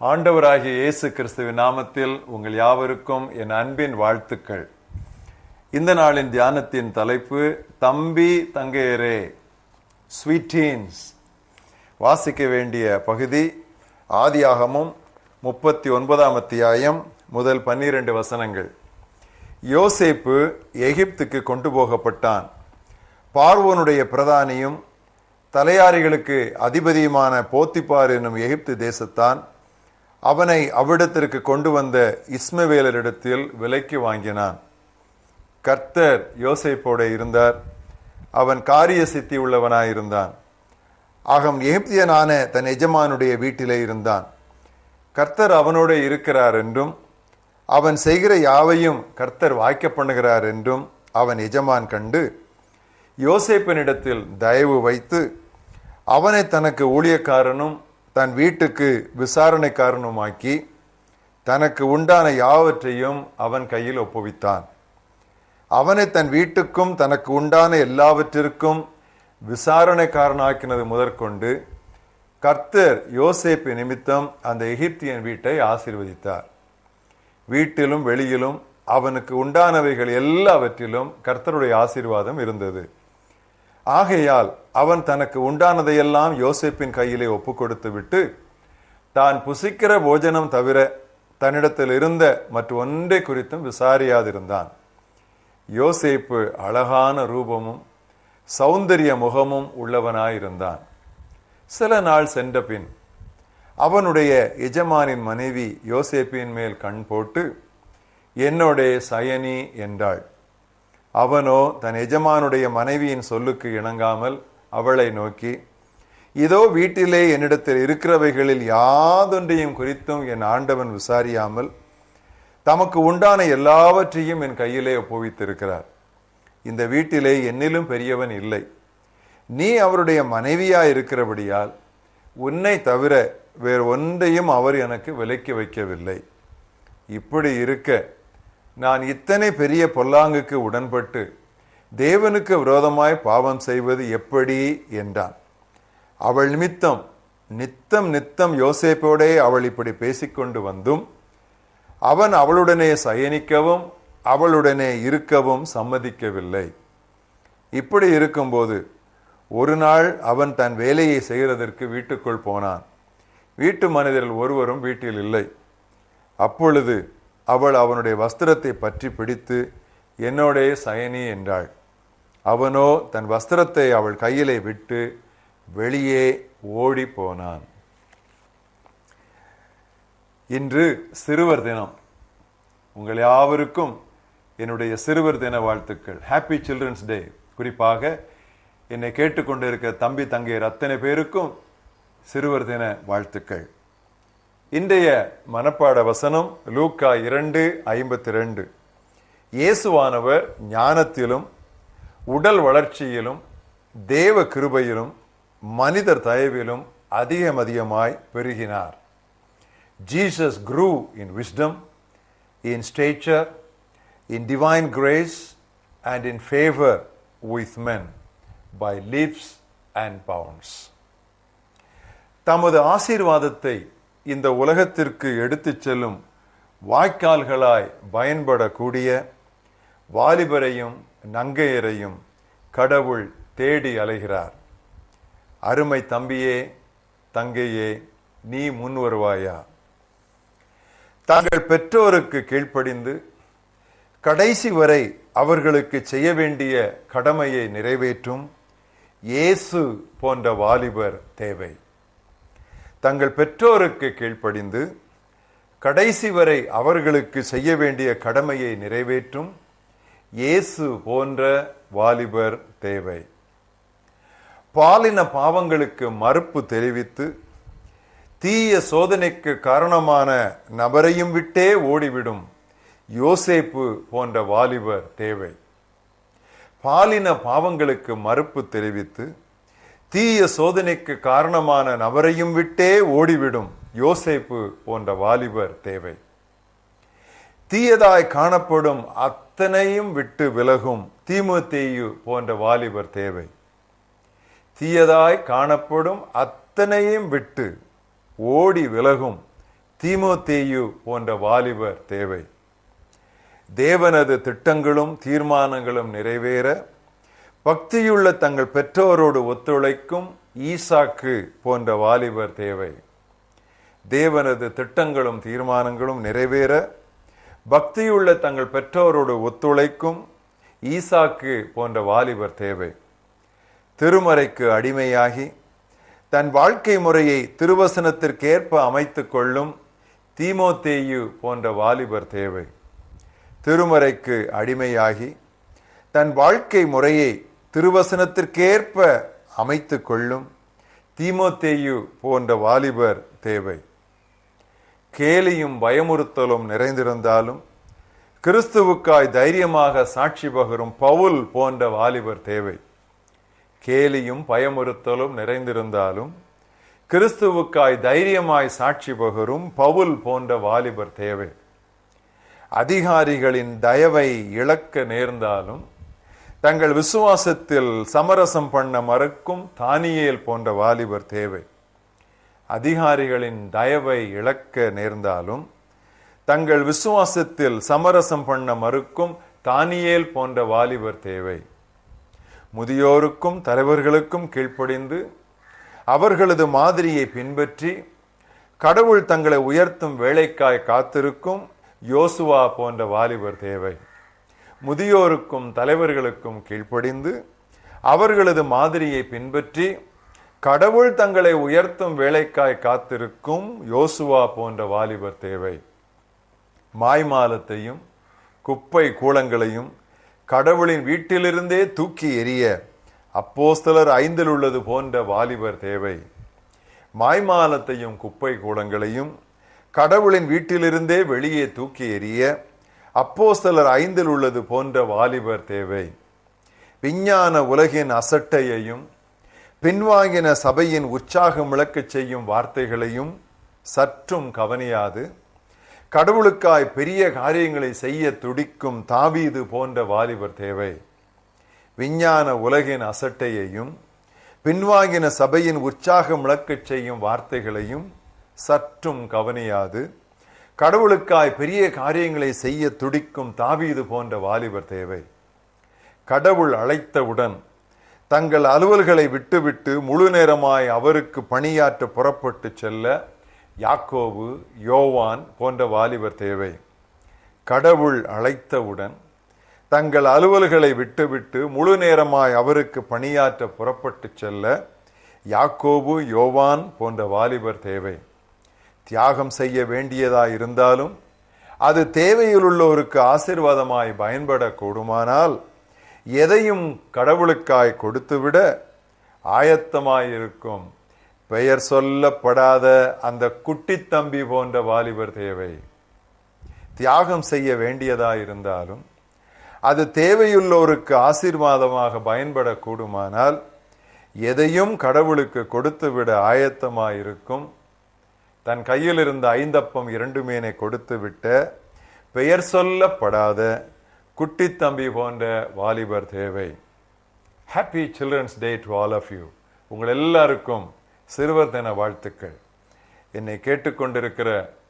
ஆண்டவராகிய இயேசு கிறிஸ்துவின் நாமத்தில் உங்கள் யாவருக்கும் என் அன்பின் வாழ்த்துக்கள். இந்த நாளின் தியானத்தின் தலைப்பு தம்பி தங்கையரே ஸ்வீட்டீன்ஸ் வாசிக்க வேண்டிய பகுதி ஆதியாகமும் முப்பத்தி ஒன்பதாம் அத்தியாயம் முதல் பன்னிரண்டு வசனங்கள். யோசேப்பு எகிப்துக்கு கொண்டு போகப்பட்டான். பார்வோனுடைய பிரதானியும் தலையாரிகளுக்கு அதிபதியுமான போத்திப்பார் என்னும் எகிப்து தேசத்தான் அவனை அவ்விடத்திற்கு கொண்டு வந்த இஸ்மவேலரிடத்தில் விலைக்கு வாங்கினான். கர்த்தர் யோசைப்போட இருந்தார். அவன் காரிய சித்தி உள்ளவனாயிருந்தான். ஆகம் எகிப்தியனான தன் எஜமானுடைய வீட்டிலே இருந்தான். கர்த்தர் அவனோட இருக்கிறார் என்றும் அவன் செய்கிற யாவையும் கர்த்தர் வாய்க்க பண்ணுகிறார் என்றும் அவன் எஜமான் கண்டு யோசேப்பினிடத்தில் தயவு வைத்து அவனை தனக்கு ஊழியக்காரனும் தன் வீட்டுக்கு விசாரணை காரணமாக்கி தனக்கு உண்டான யாவற்றையும் அவன் கையில் ஒப்புவித்தான். அவனை தன் வீட்டுக்கும் தனக்கு உண்டான எல்லாவற்றிற்கும் விசாரணைக்காரனாக்கினது முதற்கொண்டு கர்த்தர் யோசேப்பு நிமித்தம் அந்த எகிப்தியன் வீட்டை ஆசீர்வதித்தார். வீட்டிலும் வெளியிலும் அவனுக்கு உண்டானவைகள் எல்லாவற்றிலும் கர்த்தருடைய ஆசீர்வாதம் இருந்தது. ஆகையால் அவன் தனக்கு உண்டானதையெல்லாம் யோசேப்பின் கையிலே ஒப்பு கொடுத்து விட்டு தான் புசிக்கிற போஜனம் தவிர தன்னிடத்தில் இருந்த மற்ற ஒன்றை குறித்தும் விசாரியாதிருந்தான். யோசேப்பு அழகான ரூபமும் சௌந்தரிய முகமும் உள்ளவனாயிருந்தான். சில நாள் சென்ற பின் அவனுடைய எஜமானின் மனைவி யோசேப்பின் மேல் கண் போட்டு என்னோடே சயனி என்றாள். அவனோ தன் எஜமானுடைய மனைவியின் சொல்லுக்கு இணங்காமல் அவளை நோக்கி இதோ வீட்டிலே என்னிடத்தில் இருக்கிறவைகளில் யாதொன்றையும் குறித்தும் என் ஆண்டவன் விசாரியாமல் தமக்கு உண்டான எல்லாவற்றையும் என் கையிலே ஒப்புவித்திருக்கிறார். இந்த வீட்டிலே என்னிலும் பெரியவன் இல்லை. நீ அவருடைய மனைவியா இருக்கிறபடியால் உன்னை தவிர வேறு ஒன்றையும் அவர் எனக்கு விலக்கி வைக்கவில்லை. இப்படி இருக்க நான் இத்தனை பெரிய பொல்லாங்குக்கு உடன்பட்டு தேவனுக்கு விரோதமாய் பாவம் செய்வது எப்படி என்றான். அவள் நிமித்தம் நித்தம் நித்தம் யோசேப்போடே அவள் இப்படி பேசிக்கொண்டு வந்தும் அவன் அவளுடனே சயனிக்கவும் அவளுடனே இருக்கவும் சம்மதிக்கவில்லை. இப்படி இருக்கும்போது ஒரு நாள் அவன் தன் வேலையை செய்கிறதற்கு வீட்டுக்குள் போனான். வீட்டு மனிதர்கள் ஒருவரும் வீட்டில் இல்லை. அப்பொழுது அவள் அவனுடைய வஸ்திரத்தை பற்றி பிடித்து என்னோடைய சயனி என்றாள். அவனோ தன் வஸ்திரத்தை அவள் கையிலே விட்டு வெளியே ஓடி போனான் இன்று சிறுவர் தினம். உங்கள் யாவருக்கும் என்னுடைய சிறுவர் தின வாழ்த்துக்கள். ஹாப்பி சில்ட்ரன்ஸ் டே குறிப்பாக என்னை கேட்டுக்கொண்டிருக்க தம்பி தங்கையர் அத்தனை பேருக்கும் சிறுவர் தின வாழ்த்துக்கள். இன்றைய மனப்பாட வசனம் லூக்கா இரண்டு ஐம்பத்தி ரெண்டு இயேசுவானவர் ஞானத்திலும் உடல் வளர்ச்சியிலும் தேவ கிருபையிலும் மனிதர் தயவிலும் அதிகம் அதிகமாய் பெருகினார். Jesus grew in wisdom in stature in divine grace and in favour with men by leaps and bounds தமது ஆசீர்வாதத்தை இந்த உலகத்திற்கு எடுத்துச் செல்லும் வாய்க்கால்களாய் பயன்படக்கூடிய வாலிபரையும் நங்கையரையும் கடவுள் தேடி அலைகிறார். அருமை தம்பியே தங்கையே நீ முன் வருவாயா? தாங்கள் பெற்றோருக்கு கீழ்ப்படிந்து கடைசி வரை அவர்களுக்கு செய்ய வேண்டிய கடமையை நிறைவேற்றும் இயேசு போன்ற வாலிபர் தேவை. தங்கள் பெற்றோருக்கு கீழ்ப்படிந்து கடைசி வரை அவர்களுக்கு செய்ய வேண்டிய கடமையை நிறைவேற்றும் இயேசு போன்ற வாலிபர் தேவை. பாலின பாவங்களுக்கு மறுப்பு தெரிவித்து தீய சோதனைக்கு காரணமான நபரையும் விட்டே ஓடிவிடும் யோசேப்பு போன்ற வாலிபர் தேவை. பாலின பாவங்களுக்கு மறுப்பு தெரிவித்து தீய சோதனைக்கு காரணமான நபரையும் விட்டே ஓடிவிடும் யோசேப்பு போன்ற வாலிபர் தேவை. தீயதாய் காணப்படும் அத்தனையும் விட்டு விலகும் தீமுத்தேயு போன்ற வாலிபர் தேவை. தீயதாய் காணப்படும் அத்தனையும் விட்டு ஓடி விலகும் தீமுத்தேயு போன்ற வாலிபர் தேவை. தேவனது திட்டங்களும் தீர்மானங்களும் நிறைவேற பக்தியுள்ள தங்கள் பெற்றோரோடு ஒத்துழைக்கும் ஈசாக்கு போன்ற வாலிபர் தேவை. தேவனது திட்டங்களும் தீர்மானங்களும் நிறைவேற பக்தியுள்ள தங்கள் பெற்றோரோடு ஒத்துழைக்கும் ஈசாக்கு போன்ற வாலிபர் தேவை. திருமறைக்கு அடிமையாகி தன் வாழ்க்கை முறையை திருவசனத்திற்கேற்ப அமைத்து கொள்ளும் தீமோத்தேயு போன்ற வாலிபர் தேவை. திருமறைக்கு அடிமையாகி தன் வாழ்க்கை முறையை திருவசனத்திற்கேற்ப அமைத்து கொள்ளும் தீமோத்தேயு போன்ற வாலிபர் தேவை. கேலியும் பயமுறுத்தலும் நிறைந்திருந்தாலும் கிறிஸ்துவுக்காய் தைரியமாக சாட்சி பகரும் பவுல் போன்ற வாலிபர் தேவை. கேலியும் பயமுறுத்தலும் நிறைந்திருந்தாலும் கிறிஸ்துவுக்காய் தைரியமாய் சாட்சி பகரும் பவுல் போன்ற வாலிபர் தேவை. அதிகாரிகளின் தயவை இழக்க நேர்ந்தாலும் தங்கள் விசுவாசத்தில் சமரசம் பண்ண மறுக்கும் தானியேல் போன்ற வாலிபர் தேவை. அதிகாரிகளின் தயவை இழக்க நேர்ந்தாலும் தங்கள் விசுவாசத்தில் சமரசம் பண்ண மறுக்கும் தானியேல் போன்ற வாலிபர் தேவை. முதியோருக்கும் தலைவர்களுக்கும் கீழ்ப்படிந்து அவர்களது மாதிரியை பின்பற்றி கடவுள் தங்களை உயர்த்தும் வேலைக்காய் காத்திருக்கும் யோசுவா போன்ற வாலிபர் தேவை. முதியோருக்கும் தலைவர்களுக்கும் கீழ்ப்படிந்து அவர்களது மாதிரியை பின்பற்றி கடவுள் தங்களை உயர்த்தும் வேலைக்காய் காத்திருக்கும் யோசுவா போன்ற வாலிபர் தேவை. மாய்மாலத்தையும் குப்பை கூலங்களையும் கடவுளின் வீட்டிலிருந்தே தூக்கி எறிய அப்போஸ்தலர் ஐந்தில் உள்ளது போன்ற வாலிபர் தேவை. மாய்மாலத்தையும் குப்பை கூலங்களையும் கடவுளின் வீட்டிலிருந்தே வெளியே தூக்கி எறிய அப்போஸ்தலர் ஐந்தில் உள்ளது போன்ற வாலிபர் தேவை. விஞ்ஞான உலகின் அசட்டையையும் பின்வாங்கின சபையின் உற்சாகம் இழக்கச் செய்யும் வார்த்தைகளையும் சற்றும் கவனியாது. கடவுளுக்காய் பெரிய காரியங்களை செய்ய துடிக்கும் தாவீது போன்ற வாலிபர் தேவை. விஞ்ஞான உலகின் அசட்டையையும் பின்வாங்கின சபையின் உற்சாகம் இழக்கச் செய்யும் வார்த்தைகளையும் சற்றும் கவனியாது. கடவுளுக்காய் பெரிய காரியங்களை செய்ய துடிக்கும் தாவீது போன்ற வாலிபர் தேவை. கடவுள் அழைத்தவுடன் தங்கள் அலுவல்களை விட்டுவிட்டு முழு நேரமாய் அவருக்கு பணியாற்ற புறப்பட்டு செல்ல யாக்கோவு யோவான் போன்ற வாலிபர் தேவை. கடவுள் அழைத்தவுடன் தங்கள் அலுவல்களை விட்டுவிட்டு முழு நேரமாய் அவருக்கு பணியாற்ற புறப்பட்டு செல்ல யாக்கோபு யோவான் போன்ற வாலிபர் தேவை. தியாகம் செய்ய வேண்டியதாய் இருந்தாலும் அது தேவையில் உள்ளோருக்கு ஆசிர்வாதமாய் பயன்படக்கூடுமானால் எதையும் கடவுளுக்காய் கொடுத்துவிட ஆயத்தமாயிருக்கும். பெயர் சொல்லப்படாத அந்த குட்டி தம்பி போன்ற வாலிபர் தேவை. தியாகம் செய்ய வேண்டியதாயிருந்தாலும் அது தேவையுள்ளோருக்கு ஆசீர்வாதமாக பயன்படக்கூடுமானால் எதையும் கடவுளுக்கு கொடுத்துவிட ஆயத்தமாயிருக்கும். தன் கையில் இருந்த ஐந்தப்பம் இரண்டு மீனை கொடுத்து விட்டு பெயர் சொல்லப்படாத குட்டித்தம்பி போன்ற வாலிபர் தேவை. Happy children's day to all of you உங்கள் எல்லாருக்கும் சிறுவர் தின வாழ்த்துக்கள். என்னை கேட்டுக்கொண்டிருக்கிற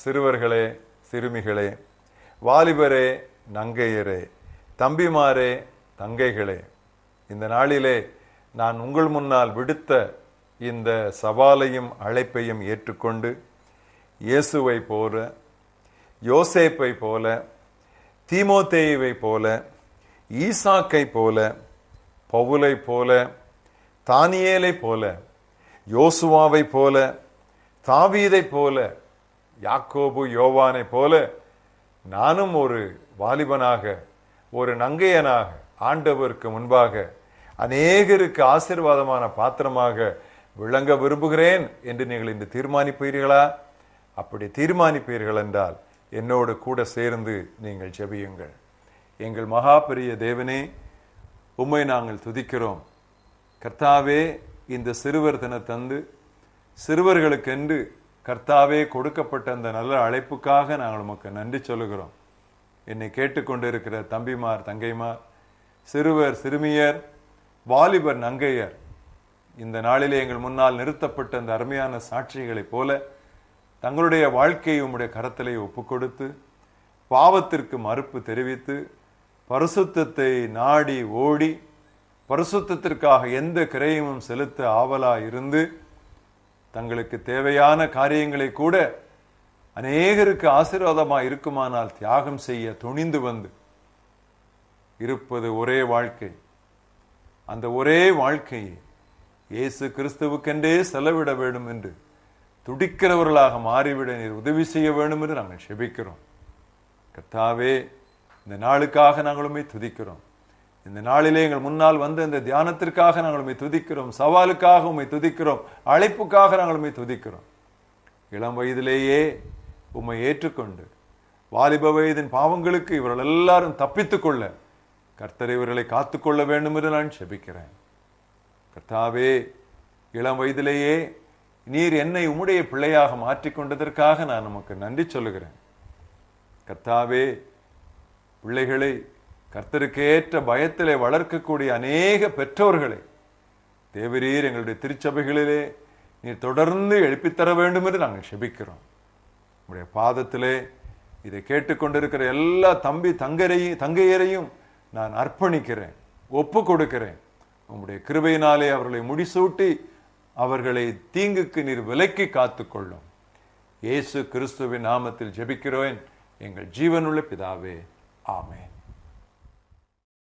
சிறுவர்களே சிறுமிகளே வாலிபரே நங்கையரே தம்பிமாரே தங்கைகளே இந்த நாளிலே நான் உங்கள் முன்னால் விடுத்த இந்த சவாலையும் அழைப்பையும் ஏற்றுக்கொண்டு இயேசுவை போல யோசேப்பை போல தீமோத்தேயுவை போல ஈசாக்கை போல பவுலை போல தானியேலை போல யோசுவாவை போல தாவீதை போல யாக்கோபு யோவானை போல நானும் ஒரு வாலிபனாக ஒரு நங்கையனாக ஆண்டவருக்கு முன்பாக அநேகருக்கு ஆசீர்வாதமான பாத்திரமாக விளங்க விரும்புகிறேன் என்று நீங்கள் இன்று தீர்மானிப்பீர்களா? அப்படி தீர்மானிப்பீர்கள் என்றால் என்னோடு கூட சேர்ந்து நீங்கள் ஜெபியுங்கள். எங்கள் மகா பெரிய தேவனே உம்மை நாங்கள் துதிக்கிறோம். கர்த்தாவே இந்த சிறுவர் தின தந்து சிறுவர்களுக்கென்று கர்த்தாவே கொடுக்கப்பட்ட அந்த நல்ல அழைப்புக்காக நாங்கள் உமக்கு நன்றி சொல்லுகிறோம். என்னை கேட்டுக்கொண்டிருக்கிற தம்பிமார் தங்கைமார் சிறுவர் சிறுமியர் வாலிபர் நங்கையர் இந்த நாளிலே எங்கள் முன்னால் நிறுத்தப்பட்ட அந்த அருமையான சாட்சிகளைப் போல தங்களுடைய வாழ்க்கையை உம்முடைய கரத்திலே ஒப்புக் கொடுத்து பாவத்திற்கு மறுப்பு தெரிவித்து பரிசுத்தத்தை நாடி ஓடி பரிசுத்தத்திற்காக எந்த கிரையமும் செலுத்த ஆவலா இருந்து தங்களுக்கு தேவையான காரியங்களை கூட அநேகருக்கு ஆசீர்வாதமாக இருக்குமானால் தியாகம் செய்ய துணிந்து வந்து இருப்பது ஒரே வாழ்க்கை. அந்த ஒரே வாழ்க்கையை இயேசு கிறிஸ்துவுக்கென்றே செலவிட வேண்டும் என்று துடிக்கிறவர்களாக மாறிவிட நீர் உதவி செய்ய வேண்டும் என்று நாங்கள் செபிக்கிறோம். கத்தாவே இந்த நாளுக்காக நாங்களுமே துதிக்கிறோம். இந்த நாளிலே எங்கள் முன்னால் வந்து இந்த தியானத்திற்காக நாங்கள் துதிக்கிறோம். சவாலுக்காக உம்மை துதிக்கிறோம். அழைப்புக்காக நாங்கள் துதிக்கிறோம். இளம் வயதிலேயே உம்மை ஏற்றுக்கொண்டு வாலிப வயதின் பாவங்களுக்கு இவர்கள் எல்லாரும் தப்பித்துக்கொள்ள கர்த்தரை கர்த்தர் இவர்களை காத்துக்கொள்ள வேண்டும் என்று நான் செபிக்கிறேன். கர்த்தாவே இளம் வயதிலேயே நீர் என்னை உம்முடைய பிள்ளையாக மாற்றிக்கொண்டதற்காக நான் நமக்கு நன்றி சொல்லுகிறேன். கர்த்தாவே பிள்ளைகளை கர்த்தருக்கு ஏற்ற பயத்திலே வளர்க்கக்கூடிய அநேக பெற்றோர்களை தேவரீர் எங்களுடைய திருச்சபைகளிலே நீர் தொடர்ந்து எழுப்பித்தர வேண்டும் என்று நாங்கள் செபிக்கிறோம். உங்களுடைய பாதத்திலே இதை கேட்டுக்கொண்டிருக்கிற எல்லா தம்பி தங்கரையும் தங்கையரையும் நான் அர்ப்பணிக்கிறேன் ஒப்பு கொடுக்கிறேன். உங்களுடைய கிருபையினாலே அவர்களை முடிசூட்டி அவர்களை தீங்குக்கு நீர் விலக்கி காத்துக்கொள்ளும். இயேசு கிறிஸ்துவின் நாமத்தில் ஜெபிக்கிறோன் எங்கள் ஜீவனுள்ள பிதாவே ஆமேன்.